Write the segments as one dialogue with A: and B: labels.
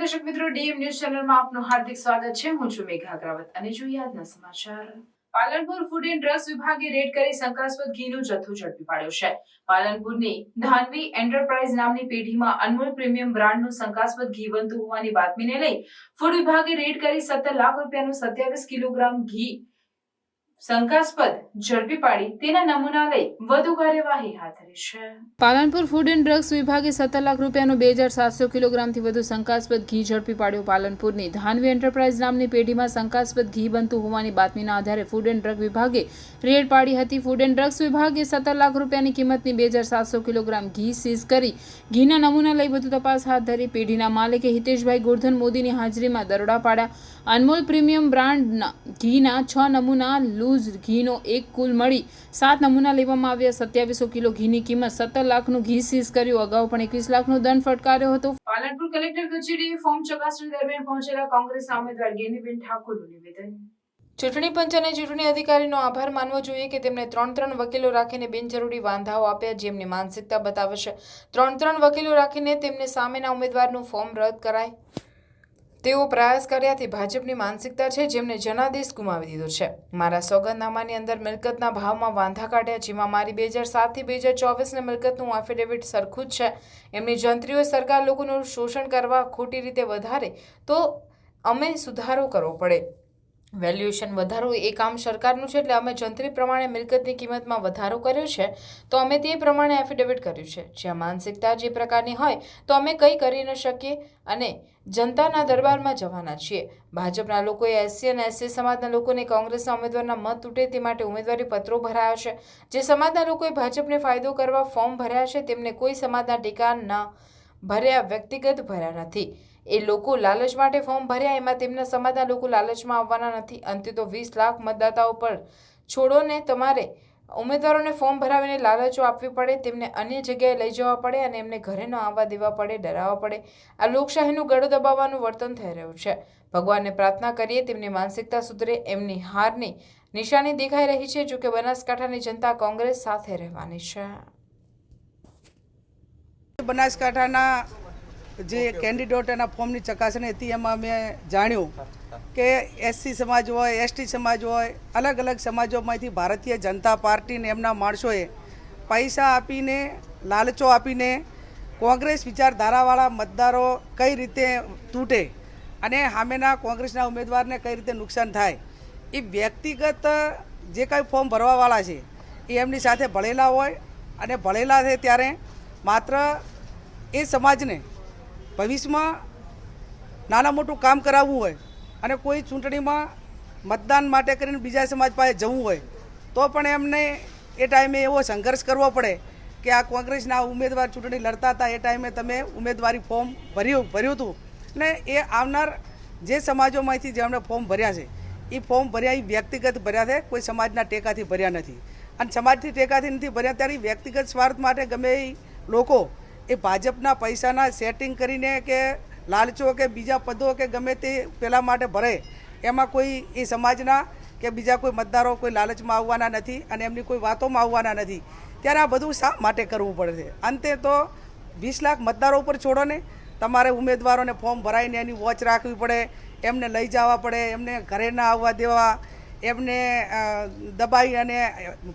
A: દર્શક મિત્રો, DM news ચેનલમાં આપનું હાર્દિક સ્વાગત છે. હું છું મેઘા અગ્રવત અને જોઈએ આજના સમાચાર. પાલનપુર ફૂડ એન્ડ ડ્રગ્સ વિભાગે રેડ કરી શંકાસ્પદ ઘીનો જથ્થો ઝડપી પાડ્યો છે. પાલનપુરની ધાનવી એન્ટરપ્રાઇઝ નામની પેઢીમાં અનમોલ પ્રીમિયમ બ્રાન્ડનું શંકાસ્પદ ઘી બનતું હોવાની બાતમીને લઈ ફૂડ વિભાગે રેડ કરી સત્તર લાખ રૂપિયાનું સત્યાવીસ કિલોગ્રામ ઘી શંકાસ્પદ, ઝડપી પાડી તેના નમૂના લઈ વધુ કાર્યવાહી હાથ ધરી છે. પાલનપુર ફૂડ એન્ડ ડ્રગ્સ વિભાગે સત્તર લાખ રૂપિયાનું બે હજાર સાતસો કિલોગ્રામથી વધુ શંકાસ્પદ ઘી ઝડપી પાડ્યું પાલનપુરની ધાનવી એન્ટરપ્રાઇઝ નામની પેઢીમાં શંકાસ્પદ ઘી બનતું હોવાની બાતમીના આધારે ફૂડ એન્ડ ડ્રગ વિભાગે રેડ પાડી હતી. ફૂડ એન્ડ ડ્રગ્સ વિભાગે સત્તર લાખ રૂપિયાની કિંમતની બે હજાર સાતસો કિલોગ્રામ ઘી સીઝ કરી ઘીના નમૂના લઈ વધુ તપાસ હાથ ધરી પેઢીના માલિકે હિતેશભાઈ ગોરધન મોદીની હાજરીમાં દરોડા પાડ્યા અનમોલ પ્રીમિયમ બ્રાન્ડના ઘીના છ નમૂના લૂઝ ઘીનો એક કુલ મળી સાત નમૂના લેવામાં આવ્યા. સત્યાવીસો કિલો ઘીની કિંમત સત્તર લાખનું ઘી સીઝ કર્યું. અગાઉ પણ એકવીસ લાખનો દંડ ફટકાર્યો હતો. પાલનપુર કલેક્ટર કચેરીએ ફોર્મ ચકાસણી દરમિયાન પહોંચેલા કોંગ્રેસના ઉમેદવાર ગેનીબેન ઠાકોરનું નિવેદન. ચૂંટણી પંચ અને ચૂંટણી અધિકારીનો આભાર માનવો જોઈએ કે તેમણે ત્રણ ત્રણ વકીલો રાખીને બિનજરૂરી વાંધાઓ આપ્યા જેમની માનસિકતા બતાવશે. ત્રણ ત્રણ વકીલો રાખીને તેમને સામેના ઉમેદવારનું ફોર્મ રદ કરાય. તેઓ પ્રયાસ કર્યાથી ભાજપની માનસિકતા છે જેમને જનાદેશ ગુમાવી દીધો છે. મારા સોગંદનામાની અંદર મિલકતના ભાવમાં વાંધા કાઢ્યા જેમાં મારી બે હજાર સાતથી બે હજાર ચોવીસને મિલકતનું એફિડેવિટ સરખું જ છે. એમની જંત્રીઓ સરકાર લોકોનું શોષણ કરવા ખોટી રીતે વધારે તો અમે સુધારો કરવો પડે. વેલ્યુએશન વધારો એ કામ સરકારનું છે એટલે અમે જંત્રી પ્રમાણે મિલકતની કિંમતમાં વધારો કર્યો છે તો અમે તે પ્રમાણે એફિડેવિટ કર્યું છે. જ્યાં માનસિકતા જે પ્રકારની હોય તો અમે કંઈ કરી ન શકીએ અને જનતાના દરબારમાં જવાના છીએ. ભાજપના લોકોએ એસસી અને એસસી સમાજના લોકોને કોંગ્રેસના ઉમેદવારના મત તૂટે તે માટે ઉમેદવારી પત્રો ભરાયા છે. જે સમાજના લોકોએ ભાજપને ફાયદો કરવા ફોર્મ ભર્યા છે, તેમને કોઈ સમાજના ટેકા ન ભર્યા, વ્યક્તિગત ભર્યા નથી. એ લોકો લાલચ માટે ફોર્મ ભર્યા, એમાં તેમના સમાજના લોકો લાલચમાં આવવાના નથી. અંતે તો વીસ લાખ મતદાતાઓ પર છોડોને તમારે ઉમેદવારોને ફોર્મ ભરાવીને લાલચો આપવી પડે, તેમને અન્ય જગ્યાએ લઈ જવા પડે અને એમને ઘરે ન આવવા દેવા પડે, ડરાવવા પડે. આ લોકશાહીનું ગળો દબાવવાનું વર્તન થઈ રહ્યું છે. ભગવાનને પ્રાર્થના કરીએ, તેમની માનસિકતા સુધરે, એમની હારની નિશાની દેખાઈ રહી છે, જોકે બનાસકાંઠાની જનતા કોંગ્રેસ સાથે રહેવાની છે.
B: બનાસકાંઠાના જે કેન્ડિડેટ એના ફોર્મની ચકાસણી હતી, એમાં મેં જાણ્યું કે એસસી સમાજ હોય, એસટી સમાજ હોય અલગ અલગ સમાજોમાંથી ભારતીય જનતા પાર્ટીને એમના માણસોએ પૈસા આપીને, લાલચો આપીને કોંગ્રેસ વિચારધારાવાળા મતદારો કઈ રીતે તૂટે અને સામેના કોંગ્રેસના ઉમેદવારને કઈ રીતે નુકસાન થાય, એ વ્યક્તિગત જે કાંઈ ફોર્મ ભરવાવાળા છે, એ એમની સાથે ભળેલા હોય અને ભળેલા છે ત્યારે માત્ર એ સમાજને ભવિષ્યમાં નાના મોટું કામ કરાવવું હોય અને કોઈ ચૂંટણીમાં મતદાન માટે કરીને બીજા સમાજ પાસે જવું હોય, તો પણ એમને એ ટાઈમે એવો સંઘર્ષ કરવો પડે કે આ કોંગ્રેસના ઉમેદવાર ચૂંટણી લડતા હતા, એ ટાઈમે તમે ઉમેદવારી ફોર્મ ભર્યું ભર્યું હતું. ને એ આવનાર જે સમાજોમાંથી જેમણે ફોર્મ ભર્યા છે, એ ફોર્મ ભર્યા, એ વ્યક્તિગત ભર્યા છે, કોઈ સમાજના ટેકાથી ભર્યા નથી. અને સમાજથી ટેકાથી નથી ભર્યા, ત્યારે વ્યક્તિગત સ્વાર્થ માટે ગમે એ લોકો એ ભાજપના પૈસાના સેટિંગ કરીને કે લાલચો કે બીજા પદો કે ગમે તે પેલા માટે ભરે, એમાં કોઈ એ સમાજના કે બીજા કોઈ મતદારો કોઈ લાલચમાં આવવાના નથી અને એમની કોઈ વાતોમાં આવવાના નથી. ત્યારે આ બધું શા માટે કરવું પડે છે? અંતે તો વીસ લાખ મતદારો ઉપર છોડો ને, તમારે ઉમેદવારોને ફોર્મ ભરાઈને એની વોચ રાખવી પડે, એમને લઈ જવા પડે, એમને ઘરે ના આવવા દેવા, એમને દબાઈ અને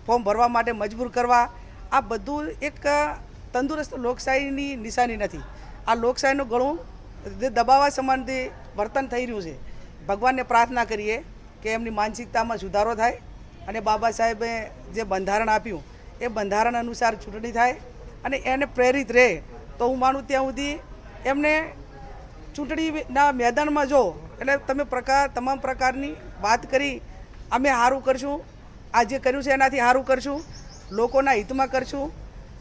B: ફોર્મ ભરવા માટે મજબૂર કરવા. આ બધું એક તંદુરસ્ત લોકશાહીની નિશાની નથી. આ લોકશાહીનું ઘણું જે દબાવવા સંબંધી વર્તન થઈ રહ્યું છે, ભગવાનને પ્રાર્થના કરીએ કે એમની માનસિકતામાં સુધારો થાય અને બાબા સાહેબે જે બંધારણ આપ્યું, એ બંધારણ અનુસાર ચૂંટણી થાય અને એને પ્રેરિત રહે. તો હું માનું ત્યાં સુધી એમને ચૂંટણીના મેદાનમાં જો, એટલે તમે પ્રકાર, તમામ પ્રકારની વાત કરી, અમે સારું કરશું આ જે કર્યું છે એનાથી સારું કરશું, લોકોના હિતમાં કરશું,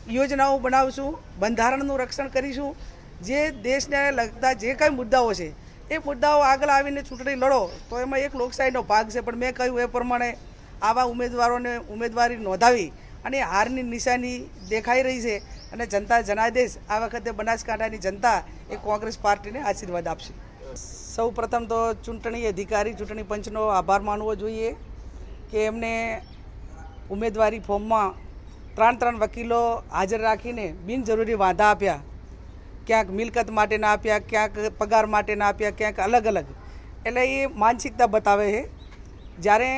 B: યોજનાઓ બનાવશું, બંધારણનું રક્ષણ કરીશું જે દેશને લગતા જે કંઈ મુદ્દાઓ છે, એ મુદ્દાઓ આગળ આવીને ચૂંટણી લડો, તો એમાં એક લોકશાહીનો ભાગ છે. પણ મેં કહ્યું એ પ્રમાણે આવા ઉમેદવારોને ઉમેદવારી નોંધાવી અને હારની નિશાની દેખાઈ રહી છે અને જનતા જનાદેશ આ વખતે બનાસકાંઠાની જનતા એ કોંગ્રેસ પાર્ટીને આશીર્વાદ આપશે. સૌ પ્રથમ તો ચૂંટણી અધિકારી, ચૂંટણી પંચનો આભાર માનવો જોઈએ કે એમને ઉમેદવારી ફોર્મમાં ત્રણ ત્રણ વકીલો હાજર રાખીને બિનજરૂરી વાંધા આપ્યા. ક્યાંક મિલકત માટેના આપ્યા, ક્યાંક પગાર માટેના આપ્યા, ક્યાંક અલગ અલગ. એટલે એ માનસિકતા બતાવે છે. જ્યારે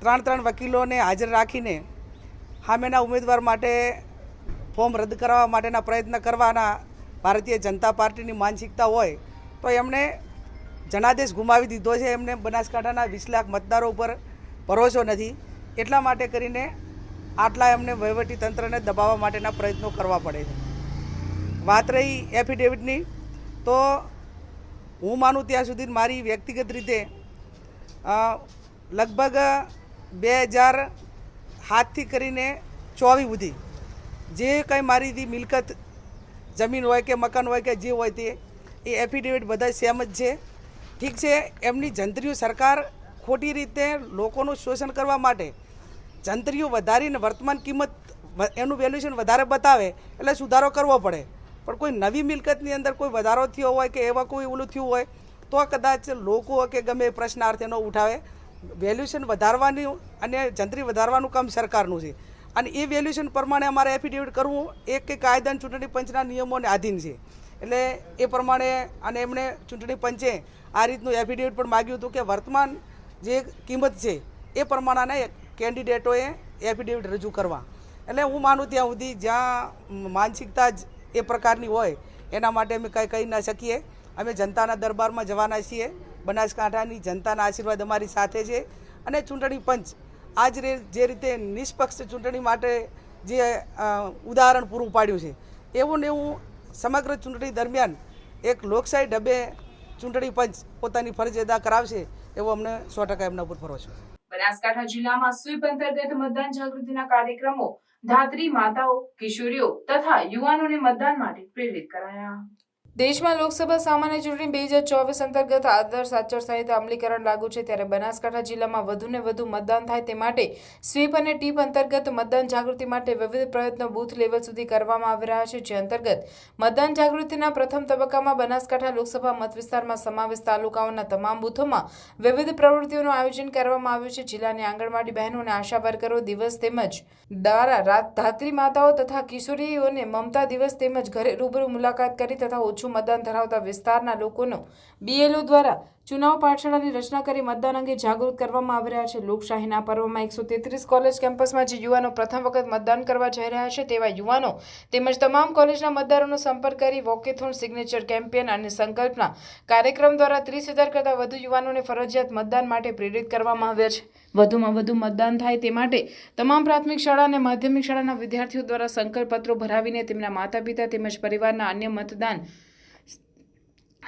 B: ત્રણ ત્રણ વકીલોને હાજર રાખીને સામેના ઉમેદવાર માટે ફોર્મ રદ કરવા માટેના પ્રયત્ન કરવાના ભારતીય જનતા પાર્ટીની માનસિકતા હોય, તો એમણે જનાદેશ ગુમાવી દીધો છે. એમને બનાસકાંઠાના વીસ લાખ મતદારો ઉપર ભરોસો નથી. એટલા માટે કરીને આટલા એમને વહીવટી તંત્રને દબાવવા માટેના પ્રયત્નો કરવા પડે છે. વાત રહી એફિડેવિટની તો હું માનું ત્યાં સુધી મારી વ્યક્તિગત રીતે લગભગ બે હજાર હાથથી કરીને ચોવીસ સુધી જે કંઈ મારી દી મિલકત, જમીન હોય કે મકાન હોય કે જે હોય તે, એ એફિડેવિટ બધા સેમ જ છે. ઠીક છે, એમની જંત્રીઓ સરકાર ખોટી રીતે લોકોનું શોષણ કરવા માટે જંત્રીઓ વધારીને વર્તમાન કિંમત, એનું વેલ્યુએશન વધારે બતાવે, એટલે સુધારો કરવો પડે. પણ કોઈ નવી મિલકતની અંદર કોઈ વધારો થયો હોય કે એવા કોઈ ઓલું થયું હોય, તો કદાચ લોકો કે ગમે એ પ્રશ્નાર્થ એનો ઉઠાવે. વેલ્યુએશન વધારવાની અને જંત્રી વધારવાનું કામ સરકારનું છે. અને એ વેલ્યુએશન પ્રમાણે અમારે એફિડેવિટ કરવું એક કે કાયદા ચૂંટણી પંચના નિયમોને આધીન છે. એટલે એ પ્રમાણે અને એમણે ચૂંટણી પંચે આ રીતનું એફિડેવિટ પણ માગ્યું હતું કે વર્તમાન જે કિંમત છે, એ પ્રમાણેના કેન્ડિડેટોએ એફિડેવિટ રજૂ કરવા. એટલે હું માનું ત્યાં સુધી જ્યાં માનસિકતા જ એ પ્રકારની હોય. એના માટે અમે કંઈ કહી ન શકીએ. અમે જનતાના દરબારમાં જવાના છીએ. બનાસકાંઠાની જનતાના આશીર્વાદ અમારી સાથે છે. અને ચૂંટણી પંચ, આજ જે રીતે નિષ્પક્ષ ચૂંટણી માટે જે ઉદાહરણ પૂરું પાડ્યું છે, એવું ને એવું સમગ્ર ચૂંટણી દરમિયાન એક લોકશાહી ઢબે ચૂંટણી પંચ પોતાની ફરજ અદા કરાવશે એવો અમને સો ટકા એમના ઉપર ભરોસો
A: બનાસકાંઠા જિલ્લામાં સ્વીપ અંતર્ગત મતદાન જાગૃતિના કાર્યક્રમો ધાત્રી માતાઓ કિશોરીઓ તથા યુવાનોને મતદાન માટે પ્રેરિત કરાયા. દેશમાં લોકસભા સામાન્ય ચૂંટણી બે હજાર ચોવીસ અંતર્ગત આદર્શ આચારસંહિતા અમલીકરણ લાગુ છે ત્યારે બનાસકાંઠા જિલ્લામાં વધુને વધુ મતદાન થાય તે માટે સ્વીપ અને ટીપ અંતર્ગત મતદાન જાગૃતિ માટે વિવિધ પ્રયત્નો બૂથ લેવલ સુધી કરવામાં આવી રહ્યા છે, જે અંતર્ગત મતદાન જાગૃતિના પ્રથમ તબક્કામાં બનાસકાંઠા લોકસભા મત વિસ્તારમાં સમાવેશ તાલુકાઓના તમામ બૂથોમાં વિવિધ પ્રવૃત્તિઓનું આયોજન કરવામાં આવ્યું છે. જિલ્લાની આંગણવાડી બહેનો અને આશા વર્કરો દિવસ તેમજ દ્વારા રાત ધાત્રી માતાઓ તથા કિશોરીઓને મમતા દિવસ તેમજ ઘરે રૂબરૂ મુલાકાત કરી તથા ઓછું મતદાન ધરાવતા વિસ્તારના લોકોનો બીએલઓ દ્વારા ચુનાવ પાઠશાળાની રચના કરી મતદાન અંગે જાગૃત કરવામાં આવી રહ્યા છે. લોકશાહીના પર્વમાં એકસો તેત્રીસ કોલેજ કેમ્પસમાં જે યુવાનો પ્રથમ વખત મતદાન કરવા જઈ રહ્યા છે, તેવા યુવાનો તેમજ તમામ કોલેજના મતદારોનો સંપર્ક કરી વોકેથોન સિગ્નેચર કેમ્પેન અને સંકલ્પના કાર્યક્રમ દ્વારા ત્રીસ હજાર કરતાં વધુ યુવાનોને ફરજિયાત મતદાન માટે પ્રેરિત કરવામાં આવ્યા છે. વધુમાં વધુ મતદાન થાય તે માટે તમામ પ્રાથમિક શાળા અને માધ્યમિક શાળાના વિદ્યાર્થીઓ દ્વારા સંકલ્પ પત્રો ભરાવીને તેમના માતા પિતા તેમજ પરિવારના અન્ય મતદાન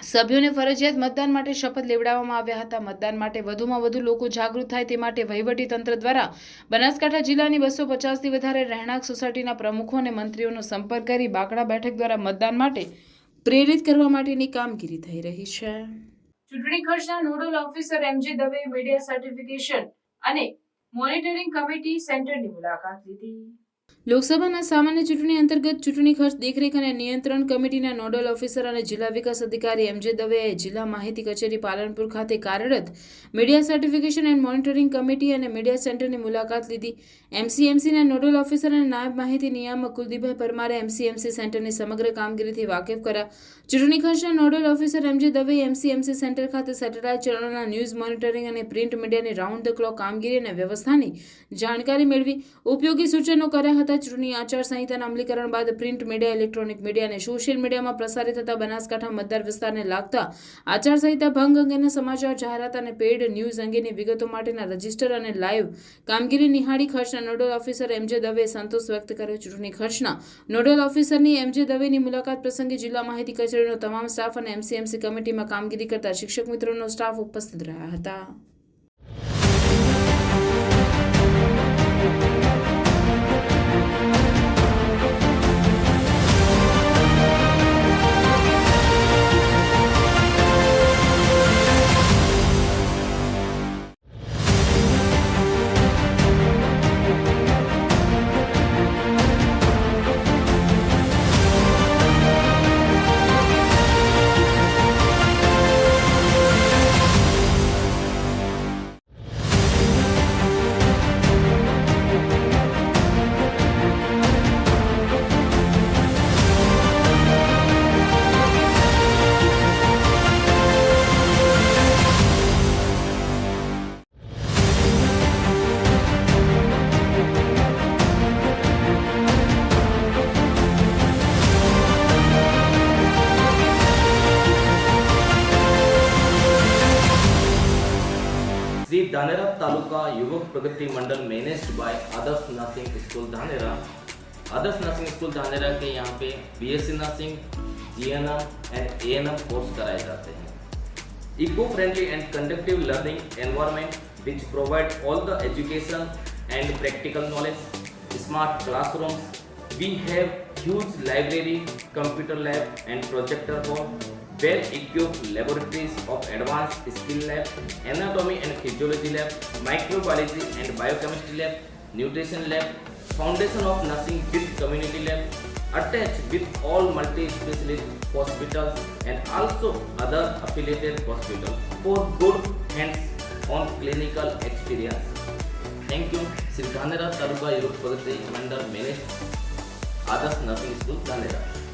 A: સભ્યોને ફરજિયાત મતદાન માટે શપથ લેવડાવવામાં આવ્યા હતા. મતદાન માટે વધુમાં વધુ લોકો જાગૃત થાય તે માટે તંત્ર દ્વારા બનાસકાંઠા જિલ્લાની બસો પચાસથી વધારે રહેણાંક સોસાયટીના પ્રમુખો અને મંત્રીઓનો સંપર્ક કરી બાકડા બેઠક દ્વારા મતદાન માટે પ્રેરિત કરવા માટેની કામગીરી થઈ રહી છે. ચૂંટણી ખર્ચના nodal officer MG Dave media certification અને મોનિટરિંગ કમિટી સેન્ટરની મુલાકાત લીધી. લોકસભાના સામાન્ય ચૂંટણી અંતર્ગત ચૂંટણી ખર્ચ દેખરેખ અને નિયંત્રણ કમિટીના નોડલ ઓફિસર અને જિલ્લા વિકાસ અધિકારી એમજે દવેએ જિલ્લા માહિતી કચેરી પાલનપુર ખાતે કાર્યરત media certification and monitoring committee અને મીડિયા સેન્ટરની મુલાકાત લીધી. એમસીએમસીના નોડલ ઓફિસર અને નાયબ માહિતી નિયામક કુલદીપભાઈ પરમારે એમસીએમસી સેન્ટરની સમગ્ર કામગીરીથી વાકેફ કર્યા. ચૂંટણી ખર્ચના nodal officer MJ Dave MCMC centre ખાતે સેટેલાઇટ ચેનલોના ન્યૂઝ મોનિટરિંગ અને પ્રિન્ટ મીડિયાની રાઉન્ડ ધ ક્લોક કામગીરી અને વ્યવસ્થાની જાણકારી મેળવી ઉપયોગી સૂચનો કર્યા હતા. ચૂંટણી આચાર સંહિતાના અમલીકરણ બાદ પ્રિન્ટ મીડિયા, ઇલેક્ટ્રોનિક મીડિયા અને સોશિયલ મીડિયામાં પ્રસારિત થતા બનાસકાંઠા મતદાર વિસ્તારને લાગતા આચારસંહિતા ભંગ અંગેના સમાચાર, જાહેરાત અને પેઇડ ન્યૂઝ અંગેની વિગતો માટેના રજિસ્ટર અને લાઇવ કામગીરી નિહાળી ખર્ચના નોડલ ઓફિસર એમજે દવે સંતોષ વ્યક્ત કર્યો. ચૂંટણી ખર્ચના નોડલ ઓફિસરની એમજે દવેની મુલાકાત પ્રસંગે જિલ્લા માહિતી કચેરીનો તમામ સ્ટાફ અને એમસીએમસી કમિટીમાં કામગીરી કરતા શિક્ષક મિત્રોનો સ્ટાફ ઉપસ્થિત રહ્યા હતા.
C: Yuvak Pragati Mandal managed by Adarsh nursing school Dhanera. Adarsh nursing school Dhanera के यहाँ पे B S C nursing G N M and A N M course कराए जाते हैं। Eco friendly and conductive learning environment which provide all the education and practical knowledge smart classrooms we have huge library computer lab and projector for well equipped laboratories of advanced skill lab anatomy and physiology lab microbiology and biochemistry lab nutrition lab foundation of nursing with community lab attached with all multi-specialist hospitals and also other affiliated hospitals for good hands-on clinical experience. Thank you. Sri Dhanera Taluka Youth Pragati Mandal managed Adarsh Nursing School Dhanera.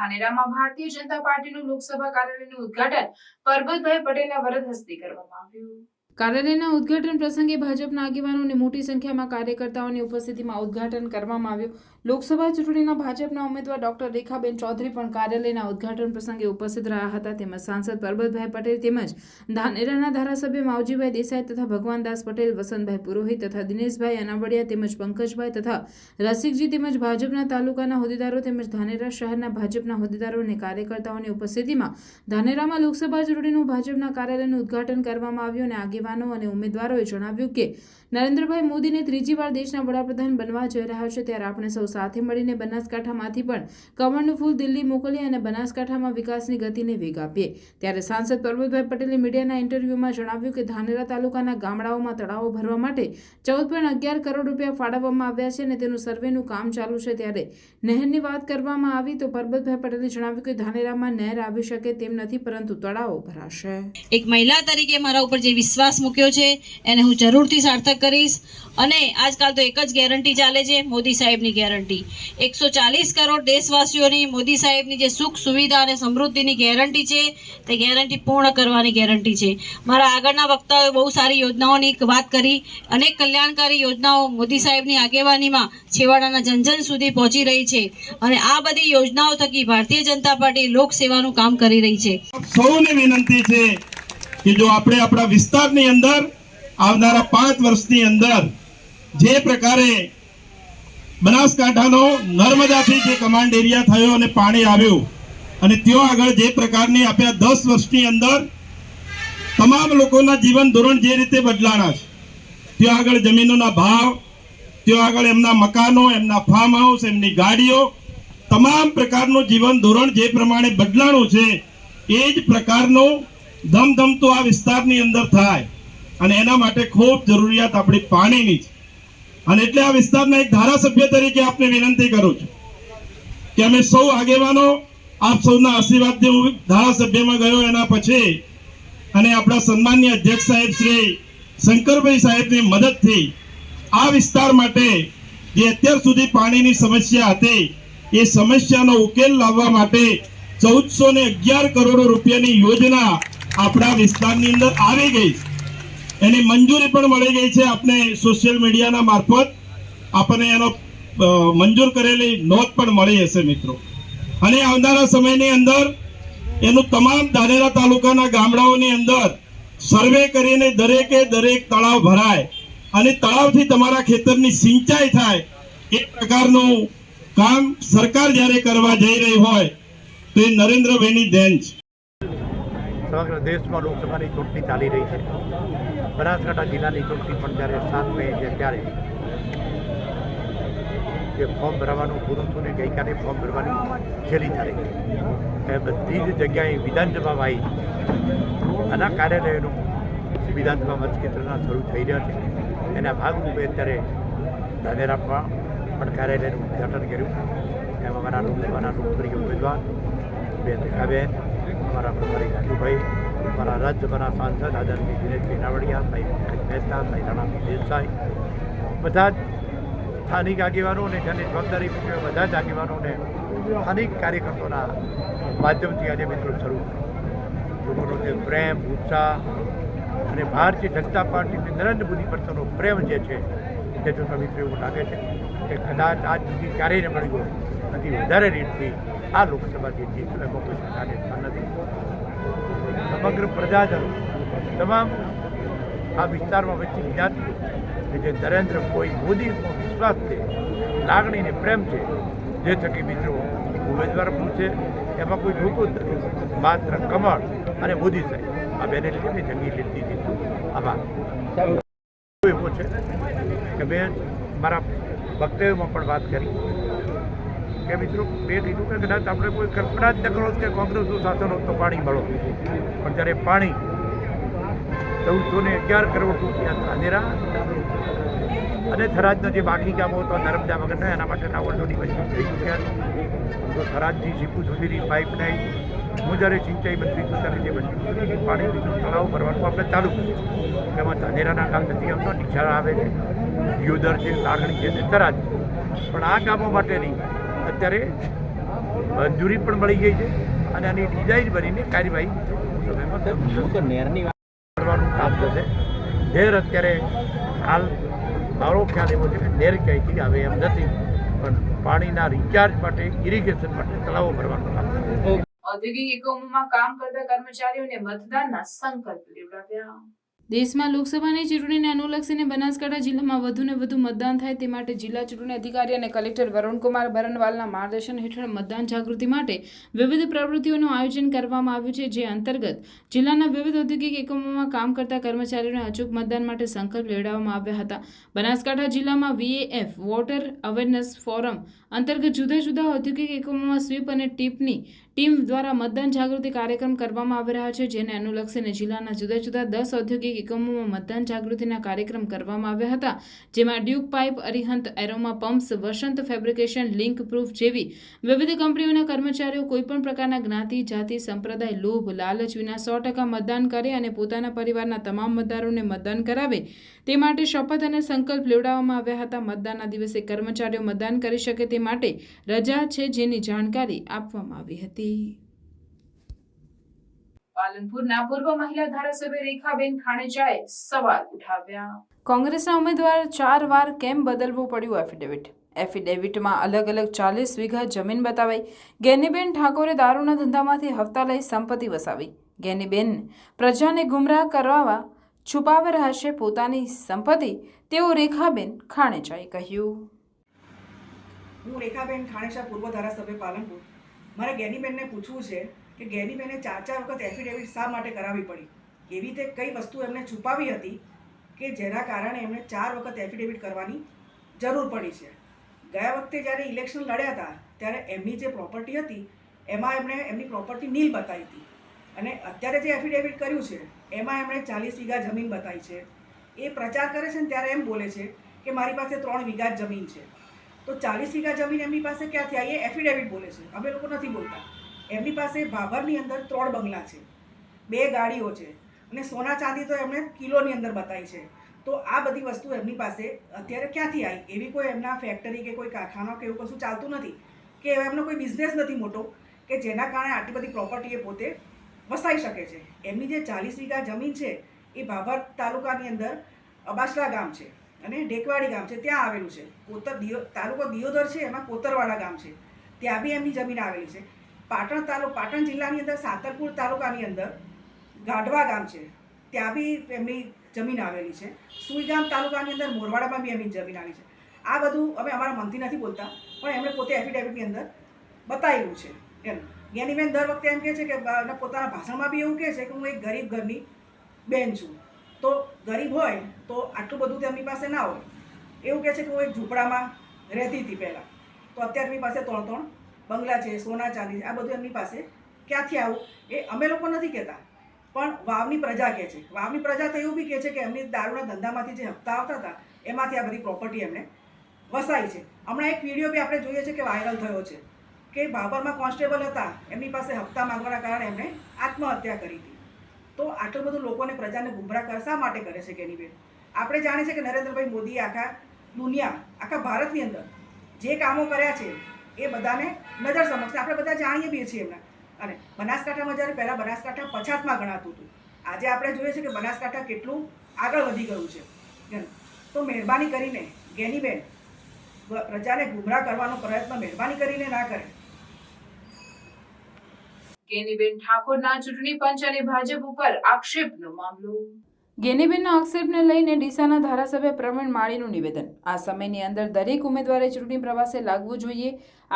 A: ધાનેરામાં ભારતીય જનતા પાર્ટીનું લોકસભા કાર્યાલયનું ઉદ્ઘાટન પરબતભાઈ પટેલના વરદ હસ્તે કરવામાં આવ્યું. કાર્યાલયના ઉદ્ઘાટન પ્રસંગે ભાજપના આગેવાનો અને મોટી સંખ્યામાં કાર્યકર્તાઓની ઉપસ્થિતિમાં ઉદઘાટન કરવામાં આવ્યું. લોકસભા ચૂંટણીના ભાજપના ઉમેદવાર ડોક્ટર રેખાબેન ચૌધરી પણ કાર્યાલયના ઉદઘાટન પ્રસંગે ઉપસ્થિત રહ્યા હતા. તેમજ સાંસદ પરબતભાઈ પટેલ તેમજ ધાનેરાના ધારાસભ્ય માવજીભાઈ દેસાઈ તથા ભગવાનદાસ પટેલ, વસંતભાઈ પુરોહિત તથા દિનેશભાઈ અનાવડિયા તેમજ પંકજભાઈ તથા રસિકજી તેમજ ભાજપના તાલુકાના હોદ્દેદારો તેમજ ધાનેરા શહેરના ભાજપના હોદ્દેદારો અને કાર્યકર્તાઓની ઉપસ્થિતિમાં ધાનેરામાં લોકસભા ચૂંટણીનું ભાજપના કાર્યાલયનું ઉદ્ઘાટન કરવામાં આવ્યું અને આગેવાનો અને ઉમેદવારોએ જણાવ્યું કે, નરેન્દ્રભાઈ મોદીને ત્રીજી વાર દેશના વડાપ્રધાન બનવા જઈ રહ્યા છે, ત્યારે આપણે સૌ સાથે મળીને બનાસકાંઠામાંથી પણ કમળનું ફૂલ દિલ્હી મોકલીએ અને બનાસકાંઠામાં વિકાસની ગતિને વેગ આપીએ. ત્યારે સાંસદ પરબતભાઈ પટેલે મીડિયાના ઇન્ટરવ્યુમાં જણાવ્યું કે, ધાનેરા તાલુકાના ગામડાઓમાં તળાવો ભરવા માટે ચૌદ અગિયાર કરોડ રૂપિયા ફાળવવામાં આવ્યા છે અને તેનું સર્વેનું કામ ચાલુ છે. ત્યારે નહેરની વાત કરવામાં આવી તો પરબતભાઈ પટેલે જણાવ્યું કે, ધાનેરામાં નહેર આવી શકે તેમ નથી, પરંતુ તળાવો ભરાશે.
D: એક મહિલા તરીકે મારા ઉપર જે વિશ્વાસ મૂક્યો છે એને હું જરૂરથી સાર્થક કરીશ. અને આજકાલ તો એક જ ગેરંટી ચાલે છે, મોદી સાહેબની ગેરંટી. એકસો ચાલીસ કરોડ દેશવાસીઓની મોદી સાહેબની જે સુખ, સુવિધા અને સમૃદ્ધિની ગેરંટી છે, તે ગેરંટી પૂર્ણ કરવાની ગેરંટી છે. મારા આગળના વક્તાઓએ બહુ સારી યોજનાઓની વાત કરી. અનેક કલ્યાણકારી યોજનાઓ મોદી સાહેબની આગેવાનીમાં છેવાડાના જનજન સુધી પહોંચી રહી છે. અને આ બધી યોજનાઓ થકી ભારતીય જનતા પાર્ટી લોકસેવાનું કામ કરી રહી છે.
E: સૌને વિનંતી છે કે જો આપણે આપણા વિસ્તારની અંદર આવનારા પાંચ વર્ષની અંદર જે પ્રકારે બનાસકાંઠાનો નર્મદાથી જે કમાન્ડ એરિયા થયો અને પાણી આવ્યું અને ત્યાં આગળ જે પ્રકારની આપ્યા દસ વર્ષની અંદર તમામ લોકોના જીવન ધોરણ જે રીતે બદલાણા છે, ત્યાં આગળ જમીનોના ભાવ, ત્યાં આગળ એમના મકાનો, એમના ફાર્મ હાઉસ એમની ગાડીઓ, તમામ પ્રકારનું જીવન ધોરણ જે પ્રમાણે બદલાણું છે, એ જ પ્રકારનું ધમધમતું આ વિસ્તારની અંદર થાય અને એના માટે ખૂબ જરૂરિયાત આપણી પાણીની છે અને એટલે આ વિસ્તારના એક ધારાસભ્ય તરીકે આપને વિનંતી કરું છું કે અમે સૌ આગેવાનો આપ સૌના આશીર્વાદથી હું ધારાસભ્યમાં ગયો એના પછી અને આપણા સન્માનીય અધ્યક્ષ સાહેબ શ્રી શંકરભાઈ સાહેબની મદદથી આ વિસ્તાર માટે જે અત્યાર સુધી પાણીની સમસ્યા હતી, એ સમસ્યાનો ઉકેલ લાવવા માટે ચૌદસો ને અગિયાર કરોડ રૂપિયાની યોજના આપણા વિસ્તારની અંદર આવી ગઈ. એની મંજૂરી પણ મળી ગઈ છે આપણે સોશિયલ મીડિયાના મારફત. આપણને એનો મંજૂર કરેલી નોંધ પણ મળી હશે મિત્રો. અને આવનારા સમયની અંદર એનું તમામ ધાનેરા તાલુકાના ગામડાઓની અંદર સર્વે કરીને દરેકે દરેક તળાવ ભરાય અને તળાવથી તમારા ખેતરની સિંચાઈ થાય એ પ્રકારનું કામ સરકાર જ્યારે કરવા જઈ રહી હોય તો એ નરેન્દ્રભાઈની દેન છે
F: સમગ્ર દેશમાં લોકસભાની ચૂંટણી ચાલી રહી છે. બનાસકાંઠા જિલ્લાની ચૂંટણી પણ જ્યારે સાત મે છે ત્યારે જે ફોર્મ ભરવાનું પૂરું થયું ને ગઈકાલે ફોર્મ ભરવાની છેલ્લી તારીખ. એ બધી જ જગ્યાએ વિધાનસભામાં આવી આના કાર્યાલયનું વિધાનસભા મતક્ષેત્રના શરૂ થઈ રહ્યા છે. એના ભાગરૂપે અત્યારે ધાનેરામાં પણ કાર્યાલયનું ઉદ્ઘાટન કર્યું. એમાં અમારા લોકસભાના લોકપ્રિય ઉમેદવાર, બેન રેખાબેન અમારા પ્રભારી રાજુભાઈ અમારા રાજ્યભરના સાંસદ આદરણીય દિનેશભાઈ નાવડિયા ભાઈ મહેતા, ભાઈ રાણાભાઈ દેસાઈ, બધા જ સ્થાનિક આગેવાનો અને જેની જવાબદારી બધા જ આગેવાનોને સ્થાનિક કાર્યકર્તાઓના માધ્યમથી આજે મિત્રો શરૂ લોકોનો જે પ્રેમ, ઉત્સાહ અને ભારતીય જનતા પાર્ટીની નરેન્દ્ર મોદી પ્રત્યેનો પ્રેમ જે છે તે જોતા મિત્રો એવું લાગે છે કે કદાચ આજ સુધી ક્યારેય ન મળ્યું નથી વધારે રીતથી આ લોકસભા જે જીત સ્થાન નથી. સમગ્ર પ્રજાજનો તમામ આ વિસ્તારમાં વચ્ચે જ્ઞાતિ કે જે નરેન્દ્ર કોઈ મોદીનો વિશ્વાસ છે, લાગણી ને પ્રેમ છે, જે થકી મિત્રો ઉમેદવાર પૂછે એમાં કોઈ જોતું જ નથી. માત્ર કમળ અને મોદી સાહેબ. આ બેને લીધે જંગી લીધી દીધું. આભાર. એવો છે કે મેં મારા વક્તવ્યમાં પણ વાત કરી? કે મિત્રો મેં કીધું કે કદાચ આપણે કોઈ કલ્પના જ ન કરો કે કોંગ્રેસનું શાસન હોત તો પાણી મળો. પણ જ્યારે પાણી ચૌદસો ને અગિયાર કરોડ રૂપિયા ધાનેરા અને થરાદના જે બાકી ગામો હતા, નર્મદા વગરના, એના માટેના ઓલરેડી મંજૂર થઈ ચૂક્યા. તો થરાદથી સીપુ સુધીની પાઇપલાઇન હું જ્યારે સિંચાઈ મંત્રી છું, ત્યારે જે મંજૂર પાણી લીધું તળાવ ભરવાનું આપણે ચાલુ કર્યું એમાં ધાનેરાના કામ નથી આવતો, નિશાળા આવે છે. યોદર છે, લાગણી છે ને થરાદ પણ આ કામો માટેની અત્યારે મંજૂરી પણ મળી ગઈ છે અને આની ડિઝાઇન બનીને કાર્યવાહી કરવાનું કામ થશે. નેર અત્યારે હાલ મારો ખ્યાલ એવો છે કે નેર ક્યાંયથી આવે એમ નથી પણ પાણીના રિચાર્જ માટે ઇરિગેશન માટે તળાવો ભરવાનું કામ
A: ઔદ્યોગિક એકમોમાં કામ કરતા કર્મચારીઓને મતદાનના સંકલ્પ લેવડાવ્યા. દેશમાં લોકસભાની ચૂંટણીને અનુલક્ષીને બનાસકાંઠા જિલ્લામાં વધુને વધુ મતદાન થાય તે માટે જિલ્લા ચૂંટણી અધિકારી અને કલેક્ટર વરુણકુમાર બરનવાલના માર્ગદર્શન હેઠળ મતદાન જાગૃતિ માટે વિવિધ પ્રવૃત્તિઓનું આયોજન કરવામાં આવ્યું છે, જે અંતર્ગત જિલ્લાના વિવિધ ઔદ્યોગિક એકમોમાં કામ કરતા કર્મચારીઓને અચૂક મતદાન માટે સંકલ્પ લેવડાવવામાં આવ્યા હતા. બનાસકાંઠા જિલ્લામાં વીએએફ, વોટર અવેરનેસ ફોરમ અંતર્ગત જુદા જુદા ઔદ્યોગિક એકમોમાં સ્વીપ અને ટીપની ટીમ દ્વારા મતદાન જાગૃતિ કાર્યક્રમ કરવામાં આવી રહ્યા છે, જેને અનુલક્ષીને જિલ્લાના જુદા જુદા દસ ઔદ્યોગિક એકમોમાં મતદાન જાગૃતિના કાર્યક્રમ કરવામાં આવ્યા હતા, જેમાં Duke Pipe, Arihant, Aroma Pumps, Vasant Fabrication, Link Proof જેવી વિવિધ કંપનીઓના કર્મચારીઓ કોઈપણ પ્રકારના જ્ઞાતિ, જાતિ, સંપ્રદાય, લોભ, લાલચ વિના સો ટકા મતદાન કરે અને પોતાના પરિવારના તમામ મતદારોને મતદાન કરાવે. તે માટે શપથ અને સંકલ્પ લેવડાવવામાં આવ્યા હતા. મતદાનના દિવસે કર્મચારીઓ મતદાન કરી શકે તે માટે રજા છે જેની જાણકારી આપવામાં આવી હતી. પાલનપુરના પૂર્વ મહિલા ધારાસભ્ય રેખાબેન ખાણેજાએ સવાલ ઉઠાવ્યા. કોંગ્રેસના ઉમેદવાર ચાર વાર કેમ બદલવું પડ્યું એફિડેવિટ એફિડેવિટમાં અલગ અલગ ચાલીસ વીઘા જમીન બતાવાઈ. ગેનીબેન ઠાકોરે દારૂના ધંધામાંથી હપ્તા લઈ સંપત્તિ વસાવી. ગેનીબેન પ્રજાને ગુમરાહ કરવા છુપાવી રહ્યા છે પોતાની સંપત્તિ તેવું રેખાબેન ખાણેચાએ કહ્યું.
B: હું રેખાબેન ખાણેશા પૂર્વ ધારાસભ્ય પાલનપુર. મારે ગેનીબેનને પૂછવું છે કે ગેનીબેને ચાર ચાર વખત એફિડેવિટ શા માટે કરાવવી પડી? એવી તે કઈ વસ્તુ એમને છુપાવી હતી કે જેના કારણે એમને ચાર વખત એફિડેવિટ કરવાની જરૂર પડી છે? ગયા વખતે જ્યારે ઇલેક્શન લડ્યા હતા, ત્યારે એમની જે પ્રોપર્ટી હતી, એમાં એમણે એમની પ્રોપર્ટી નીલ બતાવી હતી. અને અત્યારે જે એફિડેવિટ કર્યું છે, એમાં એમણે ચાલીસ વીઘા જમીન બતાવી છે. એ પ્રચાર કરે છે ને ત્યારે એમ બોલે છે કે મારી પાસે ત્રણ વીઘા જમીન છે. તો ચાલીસ વીઘા જમીન એમની પાસે ક્યાંથી આવી એ એફિડેવિટ બોલે છે. અમે લોકો નથી બોલતા. એમની પાસે ભાભરની અંદર ત્રણ બંગલા છે. બે ગાડીઓ છે. અને સોના ચાંદી તો એમણે કિલોની અંદર બતાવી છે. તો આ બધી વસ્તુ એમની પાસે અત્યારે ક્યાંથી આવી? એવી કોઈ એમના ફેક્ટરી કે કોઈ કારખાના કે એવું કશું ચાલતું નથી? કે એમનો કોઈ બિઝનેસ નથી મોટો? કે જેના કારણે આટલી બધી પ્રોપર્ટી એ પોતે વસાઈ શકે છે? એમની જે ચાલીસ વીઘા જમીન છે, એ ભાભર તાલુકાની અંદર અબાસરા ગામ છે. અને ઢેકવાડી ગામ છે, ત્યાં આવેલું છે. કોતર દિયો, તાલુકો દિયોદર છે, એમાં કોતરવાડા ગામ છે. ત્યાં બી એમની જમીન આવેલી છે. પાટણ તાલુ, પાટણ જિલ્લાની અંદર, સાતરપુર તાલુકાની અંદર, ગાઢવા ગામ છે. ત્યાં બી એમની જમીન આવેલી છે. સુઈગામ તાલુકાની અંદર, મોરવાડામાં બી એમની જમીન આવી છે. આ બધું અમે અમારા મનથી નથી બોલતા, પણ એમણે પોતે એફિડેવિટની અંદર બતાવેલું છે. એમ. જ્ઞાનીબેન દર વખતે એમ કહે છે કે પોતાના ભાષણમાં બી એવું કહે છે કે, હું એક ગરીબ ઘરની બેન છું. તો ગરીબ હોય તો આટલું બધું તેમની પાસે ના હોય. એવું કહે છે કે હું એક ઝૂંપડામાં રહેતી હતી પહેલાં. તો અત્યારે એમની પાસે ત્રણ ત્રણ બંગલા છે, સોના ચાંદી છે, આ બધું એમની પાસે ક્યાંથી આવું? એ અમે લોકો નથી કહેતા. પણ વાવની પ્રજા કહે છે. વાવની પ્રજા તો એવું બી કહે છે કે એમની દારૂના ધંધામાંથી જે હપ્તા આવતા હતા, એમાંથી આ બધી પ્રોપર્ટી એમને વસાઈ છે. હમણાં એક વીડિયો બી આપણે જોઈએ છે કે વાયરલ થયો છે કે બાબરમાં કોન્સ્ટેબલ હતા. એમની પાસે હપ્તા માંગવાના કારણે એમણે આત્મહત્યા કરી હતી. તો આટલું બધું લોકોને પ્રજાને ગુમરાહ કરશા માટે કરે છે કેની બેન? આપણે જાણીએ છીએ કે નરેન્દ્રભાઈ મોદી આખા દુનિયા, આખા ભારતની અંદર જે કામો કર્યા છે, એ બધાને નજર સમક્ષ આપણે બધા જાણીએ બી છીએ એમના. અને બનાસકાંઠામાં જ્યારે પહેલાં બનાસકાંઠા પછાતમાં ગણાતું હતું, આજે આપણે જોઈએ છે કે બનાસકાંઠા કેટલું આગળ વધી ગયું છે. તો મહેરબાની કરીને ગેનીબેન પ્રજાને ગુમરાહ કરવાનો પ્રયત્ન મહેરબાની કરીને ના કરે.
A: ગેનીબેન ઠાકોરના ચૂંટણી પંચ અને ભાજપ ઉપર આક્ષેપનો મામલો. ગેનીબેનના આક્ષેપને લઈને ડીસાના ધારાસભ્ય પ્રવીણ માળીનું નિવેદન. આ સમયની અંદર દરેક ઉમેદવારે ચૂંટણી પ્રવાસે લાગવું જોઈએ.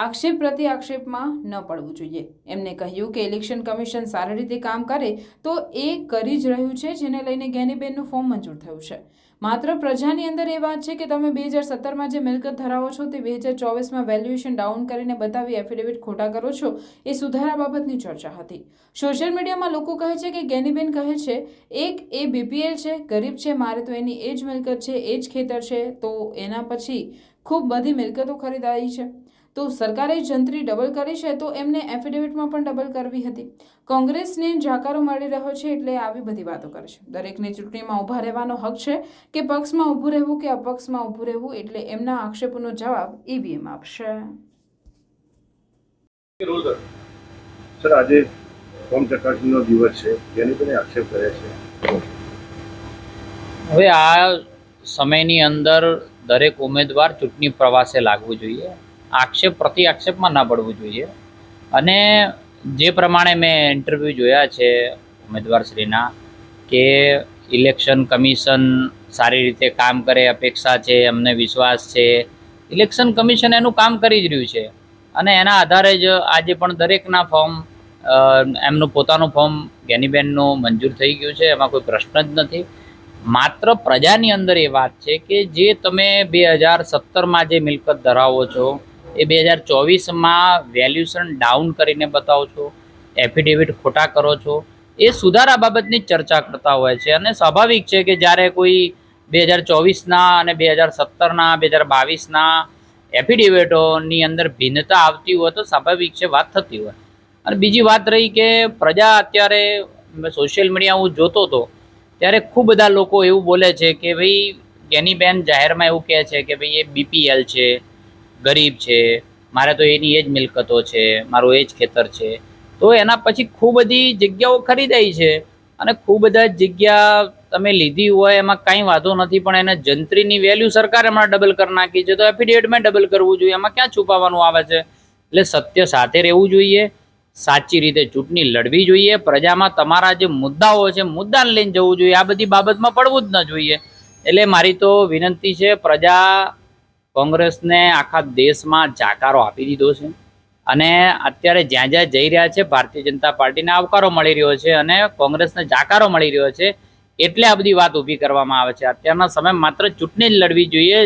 A: આક્ષેપ પ્રતિ આક્ષેપમાં ન પડવું જોઈએ. એમને કહ્યું કે ઇલેક્શન કમિશન સારી રીતે કામ કરે તો એ કરી જ રહ્યું છે, જેને લઈને ગેનીબેનનું ફોર્મ મંજૂર થયું છે. માત્ર પ્રજાની અંદર એ વાત છે કે તમે બે હજાર સત્તરમાં જે મિલકત ધરાવો છો તે બે હજાર ચોવીસમાં વેલ્યુએશન ડાઉન કરીને બતાવી એફિડેવિટ ખોટા કરો છો, એ સુધારા બાબતની ચર્ચા હતી. સોશિયલ મીડિયામાં લોકો કહે છે કે ગેનીબેન કહે છે, એક એ બીપીએલ છે, ગરીબ છે, મારે તો એની એ જ મિલકત છે, એ જ ખેતર છે, તો એના પછી ખૂબ બધી મિલકતો ખરીદાઈ છે. તો સરકારે જંત્રી ડબલ કરી છે તો એમને એફિડેવિટમાં પણ ડબલ કરવી હતી. કોંગ્રેસને જાકારો મળી રહ્યો છે એટલે આવી બધી વાતો કરે છે. દરેકને ચૂંટણીમાં ઊભા રહેવાનો હક છે કે પક્ષમાં ઊભું રહેવું કે અપક્ષમાં ઊભું રહેવું એટલે એમના આક્ષેપોનો જવાબ ઈવીએમ આપશે.
G: સર આજે ફોર્મ ચકાસણીનો દિવસ છે. જેની પણ આક્ષેપ કરે છે.
H: હવે આ સમયની અંદર દરેક ઉમેદવાર ચૂંટણી પ્રવાસે લાગવું જોઈએ. આક્ષેપ પ્રતિ આક્ષેપમાં ના પડવું જોઈએ. અને જે પ્રમાણે મેં ઇન્ટરવ્યૂ જોયા છે ઉમેદવારશ્રીના કે ઇલેક્શન કમિશન સારી રીતે કામ કરે, અપેક્ષા છે, અમને વિશ્વાસ છે. ઇલેક્શન કમિશન એનું કામ કરી જ રહ્યું છે. અને એના આધારે જ આજે પણ દરેકના ફોર્મ એમનું પોતાનું ફોર્મ જ્ઞાનીબેનનું મંજૂર થઈ ગયું છે, એમાં કોઈ પ્રશ્ન જ નથી. માત્ર પ્રજાની અંદર એ વાત છે કે જે તમે બે હજાર સત્તરમાં જે મિલકત ધરાવો છો એ બે હજાર ચોવીસમાં વેલ્યુશન ડાઉન કરીને બતાવો છો. એફિડેવિટ ખોટા કરો છો. એ સુધારા બાબતની ચર્ચા કરતા હોય છે અને સ્વાભાવિક છે કે જ્યારે કોઈ બે હજાર ચોવીસના અને બે હજાર સત્તરના, બે હજાર બાવીસના એફિડેવિટોની અંદર ભિન્નતા આવતી હોય તો સ્વાભાવિક છે વાત થતી હોય. અને બીજી વાત રહી કે પ્રજા અત્યારે સોશિયલ મીડિયા હું જોતો હતો ત્યારે ખૂબ બધા લોકો એવું બોલે છે કે ભાઈ ગેનીબેન જાહેરમાં એવું કહે છે કે ભાઈ એ બીપીએલ છે. ગરીબ છે, મારે તો એની એ જ મિલકતો છે, મારું એ જ ખેતર છે. તો એના પછી ખૂબ બધી જગ્યાઓ ખરીદાઈ છે અને ખૂબ બધા જગ્યા તમે લીધી હોય એમાં કાંઈ વાંધો નથી, પણ એને જંત્રીની વેલ્યુ સરકારે હમણાં ડબલ કરી નાખી છે. તો એફિડેવિટમાં ડબલ કરવું જોઈએ. એમાં ક્યાં છુપાવવાનું આવે છે? એટલે સત્ય સાથે રહેવું જોઈએ, સાચી રીતે ચૂંટણી લડવી જોઈએ. પ્રજામાં તમારા જે મુદ્દાઓ છે, મુદ્દાને લઈને જવું જોઈએ. આ બધી બાબતમાં પડવું જ ન જોઈએ. એટલે મારી તો વિનંતી છે, પ્રજા કોંગ્રેસને આખા દેશમાં જાકારો આપી દીધો છે. અને અત્યારે જ્યાં જ્યાં જઈ રહ્યા છે ભારતીય જનતા પાર્ટીને આવકારો મળી રહ્યો છે અને કોંગ્રેસને જાકારો મળી રહ્યો છે એટલે આ બધી વાત ઊભી કરવામાં આવે છે. અત્યારના સમય માત્ર ચૂંટણી જ લડવી જોઈએ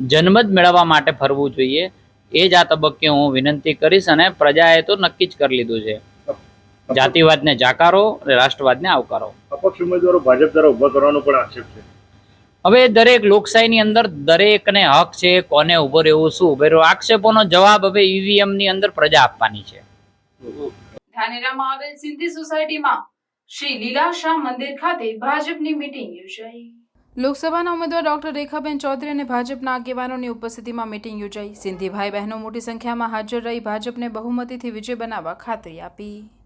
H: જનમત મેળવવા માટે ફરવું જોઈએ. એ જ આ તબક્કે હું વિનંતી કરીશ અને પ્રજાએ તો નક્કી જ કરી લીધું છે. જાતિવાદને જાકારો અને રાષ્ટ્રવાદને આવકારો.
G: અપક્ષ ઉમેદવારો ભાજપ દ્વારા ઊભા કરવાનો પણ આક્ષેપ છે.
H: હવે દરેક લોકશાહીની અંદર દરેકને હક છે કોને ઊભો રહેવું શું ઊભો રહેવું આક્ષેપોનો જવાબ હવે ઈવીએમની અંદર પ્રજા આપવાની છે.
A: ધાનેરામાં આવેલ સિંધી સોસાયટીમાં શ્રી લીલાશાહ મંદિર ખાતે ભાજપની મીટિંગ યોજાઈ. લોકસભાના ઉમેદવાર ડોક્ટર રેખાબેન ચૌધરી અને ભાજપના આગેવાનોની ઉપસ્થિતિમાં મીટિંગ યોજાઈ. સિંધી ભાઈ બહેનો મોટી સંખ્યામાં હાજર રહી ભાજપને બહુમતીથી વિજય બનાવવા ખાતરી આપી.